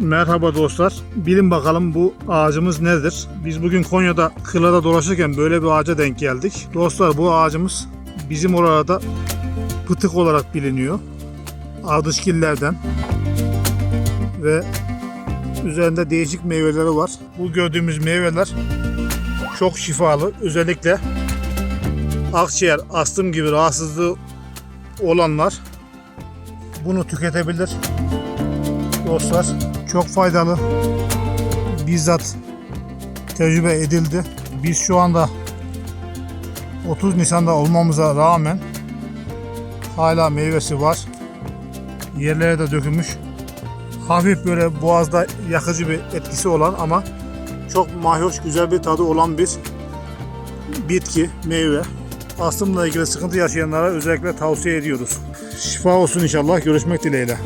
Merhaba dostlar. Bilin bakalım bu ağacımız nedir? Biz bugün Konya'da kırlada dolaşırken böyle bir ağaca denk geldik. Dostlar bu ağacımız bizim orada pıtık olarak biliniyor. Ardışkillerden. Ve üzerinde değişik meyveleri var. Bu gördüğümüz meyveler çok şifalı. Özellikle akciğer, astım gibi rahatsızlığı olanlar bunu tüketebilir. Dostlar çok faydalı. Bizzat tecrübe edildi. Biz şu anda 30 Nisan'da olmamıza rağmen hala meyvesi var. Yerlere de dökülmüş. Hafif böyle boğazda yakıcı bir etkisi olan ama çok mahhoş güzel bir tadı olan bir bitki, meyve. Astımla ilgili sıkıntı yaşayanlara özellikle tavsiye ediyoruz. Şifa olsun inşallah. Görüşmek dileğiyle.